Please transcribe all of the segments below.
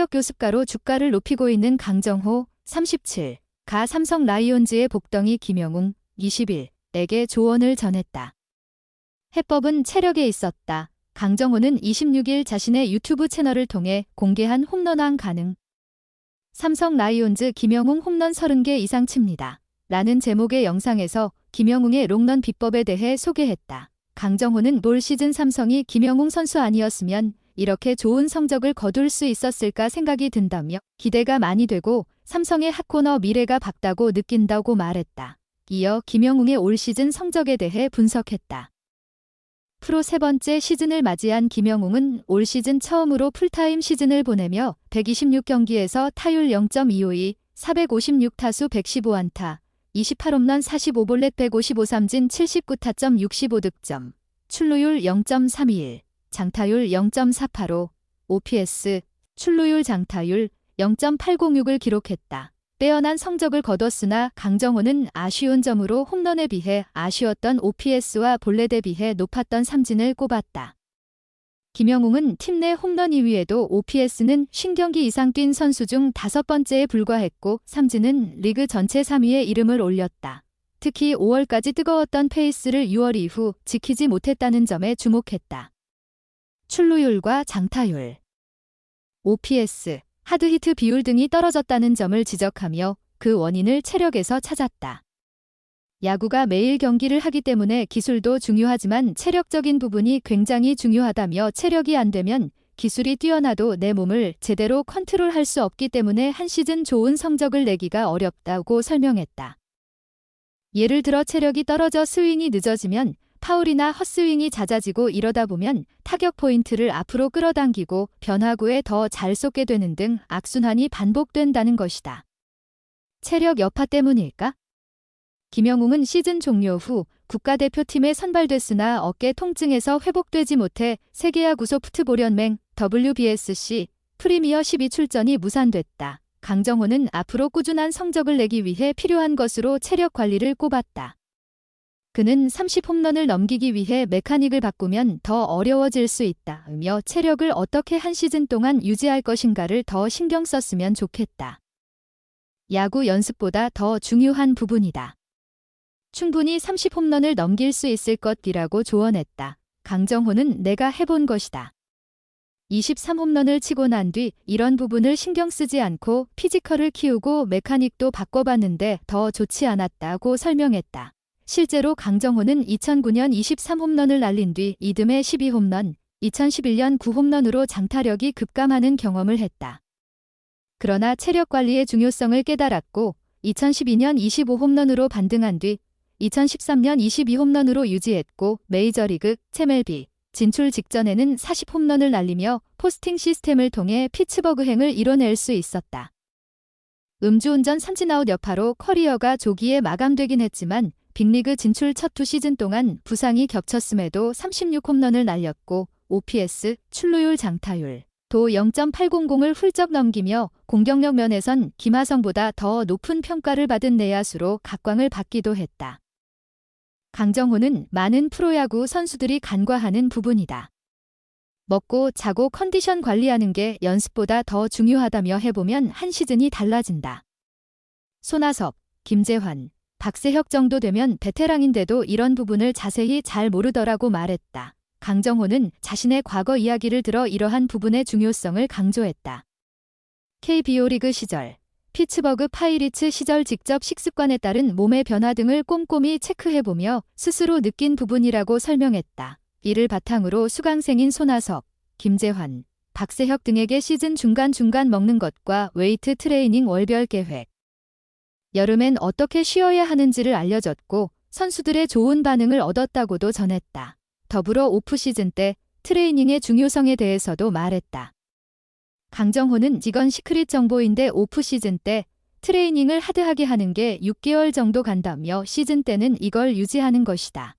타격 교습가로 주가를 높이고 있는 강정호 37, 가 삼성 라이온즈의 복덩이 김영웅 21 에게 조언을 전했다. 해법은 체력에 있었다. 강정호는 26일 자신의 유튜브 채널을 통해 공개한 홈런왕 가능. 삼성 라이온즈 김영웅 홈런 30개 이상 칩니다. 라는 제목의 영상에서 김영웅의 롱런 비법에 대해 소개했다. 강정호는 올 시즌 삼성이 김영웅 선수 아니었으면 이렇게 좋은 성적을 거둘 수 있었을까 생각이 든다며 기대가 많이 되고 삼성의 핫코너 미래가 밝다고 느낀다고 말했다. 이어 김영웅의 올 시즌 성적에 대해 분석했다. 프로 세 번째 시즌을 맞이한 김영웅은 올 시즌 처음으로 풀타임 시즌을 보내며 126경기에서 타율 0.252, 456타수 115안타, 28홈런 45볼넷 155삼진 79타점 65득점, 출루율 0.321, 장타율 0.485, OPS, 출루율 장타율 0.806을 기록했다. 빼어난 성적을 거뒀으나 강정호는 아쉬운 점으로 홈런에 비해 아쉬웠던 OPS와 볼넷에 비해 높았던 삼진을 꼽았다. 김영웅은 팀 내 홈런 2위에도 OPS는 50경기 이상 뛴 선수 중 다섯 번째에 불과했고 삼진은 리그 전체 3위에 이름을 올렸다. 특히 5월까지 뜨거웠던 페이스를 6월 이후 지키지 못했다는 점에 주목했다. 출루율과 장타율, OPS, 하드히트 비율 등이 떨어졌다는 점을 지적하며 그 원인을 체력에서 찾았다. 야구가 매일 경기를 하기 때문에 기술도 중요하지만 체력적인 부분이 굉장히 중요하다며 체력이 안 되면 기술이 뛰어나도 내 몸을 제대로 컨트롤할 수 없기 때문에 한 시즌 좋은 성적을 내기가 어렵다고 설명했다. 예를 들어 체력이 떨어져 스윙이 늦어지면 파울이나 헛스윙이 잦아지고 이러다 보면 타격 포인트를 앞으로 끌어당기고 변화구에 더 잘 쏟게 되는 등 악순환이 반복된다는 것이다. 체력 여파 때문일까? 김영웅은 시즌 종료 후 국가대표팀에 선발됐으나 어깨 통증에서 회복되지 못해 세계야구 소프트볼연맹 WBSC 프리미어 12 출전이 무산됐다. 강정호는 앞으로 꾸준한 성적을 내기 위해 필요한 것으로 체력 관리를 꼽았다. 그는 30홈런을 넘기기 위해 메카닉을 바꾸면 더 어려워질 수 있다며 체력을 어떻게 한 시즌 동안 유지할 것인가를 더 신경 썼으면 좋겠다. 야구 연습보다 더 중요한 부분이다. 충분히 30홈런을 넘길 수 있을 것이라고 조언했다. 강정호는 내가 해본 것이다. 23홈런을 치고 난 뒤 이런 부분을 신경 쓰지 않고 피지컬을 키우고 메카닉도 바꿔봤는데 더 좋지 않았다고 설명했다. 실제로 강정호는 2009년 23홈런을 날린 뒤 이듬해 12홈런, 2011년 9홈런으로 장타력이 급감하는 경험을 했다. 그러나 체력 관리의 중요성을 깨달았고 2012년 25홈런으로 반등한 뒤 2013년 22홈런으로 유지했고 메이저리그, 체멜비, 진출 직전에는 40홈런을 날리며 포스팅 시스템을 통해 피츠버그행을 이뤄낼 수 있었다. 음주운전 삼진아웃 여파로 커리어가 조기에 마감되긴 했지만 빅리그 진출 첫 두 시즌 동안 부상이 겹쳤음에도 36홈런을 날렸고 OPS, 출루율 장타율, 도 0.800을 훌쩍 넘기며 공격력 면에선 김하성보다 더 높은 평가를 받은 내야수로 각광을 받기도 했다. 강정호는 많은 프로야구 선수들이 간과하는 부분이다. 먹고 자고 컨디션 관리하는 게 연습보다 더 중요하다며 해보면 한 시즌이 달라진다. 손아섭, 김재환, 박세혁 정도 되면 베테랑인데도 이런 부분을 자세히 잘 모르더라고 말했다. 강정호는 자신의 과거 이야기를 들어 이러한 부분의 중요성을 강조했다. KBO 리그 시절 피츠버그 파이리츠 시절 직접 식습관에 따른 몸의 변화 등을 꼼꼼히 체크해보며 스스로 느낀 부분이라고 설명했다. 이를 바탕으로 수강생인 손아섭, 김재환, 박세혁 등에게 시즌 중간중간 먹는 것과 웨이트 트레이닝 월별 계획, 여름엔 어떻게 쉬어야 하는지를 알려줬고 선수들의 좋은 반응을 얻었다고도 전했다. 더불어 오프시즌 때 트레이닝의 중요성에 대해서도 말했다. 강정호는 직원 시크릿 정보인데 오프시즌 때 트레이닝을 하드하게 하는 게 6개월 정도 간다며 시즌 때는 이걸 유지하는 것이다.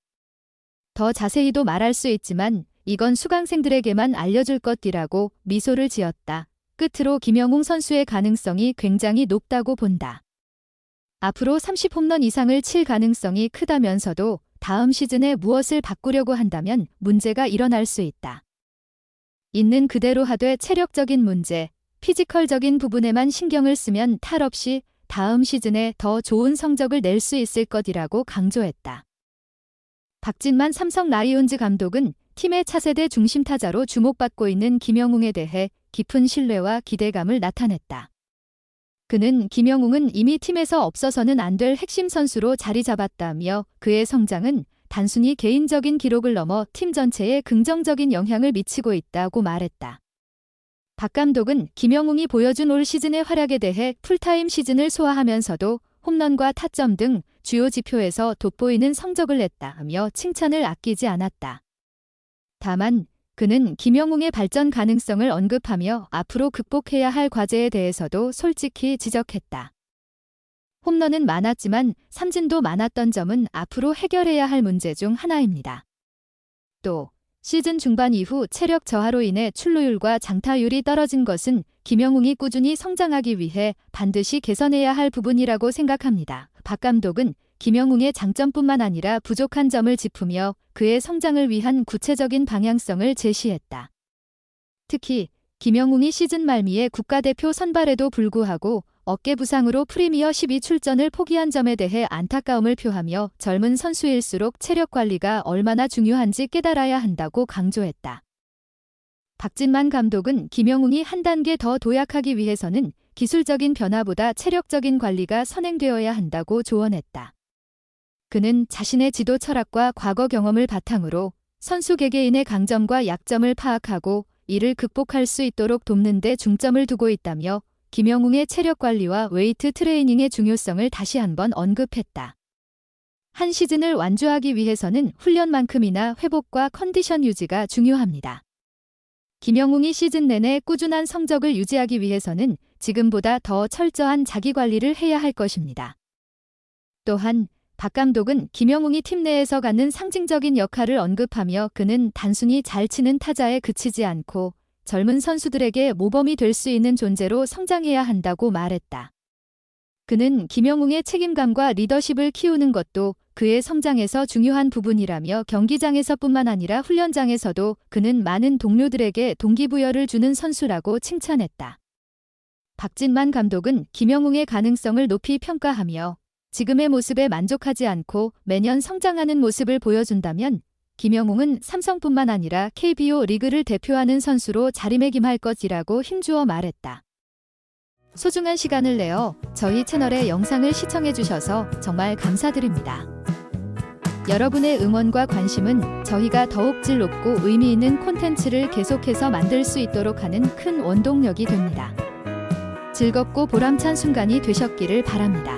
더 자세히도 말할 수 있지만 이건 수강생들에게만 알려줄 것이라고 미소를 지었다. 끝으로 김영웅 선수의 가능성이 굉장히 높다고 본다. 앞으로 30홈런 이상을 칠 가능성이 크다면서도 다음 시즌에 무엇을 바꾸려고 한다면 문제가 일어날 수 있다. 있는 그대로 하되 체력적인 문제, 피지컬적인 부분에만 신경을 쓰면 탈 없이 다음 시즌에 더 좋은 성적을 낼 수 있을 것이라고 강조했다. 박진만 삼성 라이온즈 감독은 팀의 차세대 중심 타자로 주목받고 있는 김영웅에 대해 깊은 신뢰와 기대감을 나타냈다. 그는 김영웅은 이미 팀에서 없어서는 안 될 핵심 선수로 자리 잡았다며 그의 성장은 단순히 개인적인 기록을 넘어 팀 전체에 긍정적인 영향을 미치고 있다고 말했다. 박 감독은 김영웅이 보여준 올 시즌의 활약에 대해 풀타임 시즌을 소화하면서도 홈런과 타점 등 주요 지표에서 돋보이는 성적을 냈다며 칭찬을 아끼지 않았다. 다만 그는 김영웅의 발전 가능성을 언급하며 앞으로 극복해야 할 과제에 대해서도 솔직히 지적했다. 홈런은 많았지만 삼진도 많았던 점은 앞으로 해결해야 할 문제 중 하나입니다. 또 시즌 중반 이후 체력 저하로 인해 출루율과 장타율이 떨어진 것은 김영웅이 꾸준히 성장하기 위해 반드시 개선해야 할 부분이라고 생각합니다. 박 감독은 김영웅의 장점뿐만 아니라 부족한 점을 짚으며 그의 성장을 위한 구체적인 방향성을 제시했다. 특히 김영웅이 시즌 말미에 국가대표 선발에도 불구하고 어깨 부상으로 프리미어 12 출전을 포기한 점에 대해 안타까움을 표하며 젊은 선수일수록 체력 관리가 얼마나 중요한지 깨달아야 한다고 강조했다. 박진만 감독은 김영웅이 한 단계 더 도약하기 위해서는 기술적인 변화보다 체력적인 관리가 선행되어야 한다고 조언했다. 그는 자신의 지도 철학과 과거 경험을 바탕으로 선수 개개인의 강점과 약점을 파악하고 이를 극복할 수 있도록 돕는 데 중점을 두고 있다며 김영웅의 체력 관리와 웨이트 트레이닝의 중요성을 다시 한번 언급했다. 한 시즌을 완주하기 위해서는 훈련만큼이나 회복과 컨디션 유지가 중요합니다. 김영웅이 시즌 내내 꾸준한 성적을 유지하기 위해서는 지금보다 더 철저한 자기 관리를 해야 할 것입니다. 또한 박 감독은 김영웅이 팀 내에서 갖는 상징적인 역할을 언급하며 그는 단순히 잘 치는 타자에 그치지 않고 젊은 선수들에게 모범이 될 수 있는 존재로 성장해야 한다고 말했다. 그는 김영웅의 책임감과 리더십을 키우는 것도 그의 성장에서 중요한 부분이라며 경기장에서뿐만 아니라 훈련장에서도 그는 많은 동료들에게 동기부여를 주는 선수라고 칭찬했다. 박진만 감독은 김영웅의 가능성을 높이 평가하며 지금의 모습에 만족하지 않고 매년 성장하는 모습을 보여준다면 김영웅은 삼성뿐만 아니라 KBO 리그를 대표하는 선수로 자리매김할 것이라고 힘주어 말했다. 소중한 시간을 내어 저희 채널의 영상을 시청해주셔서 정말 감사드립니다. 여러분의 응원과 관심은 저희가 더욱 질 높고 의미 있는 콘텐츠를 계속해서 만들 수 있도록 하는 큰 원동력이 됩니다. 즐겁고 보람찬 순간이 되셨기를 바랍니다.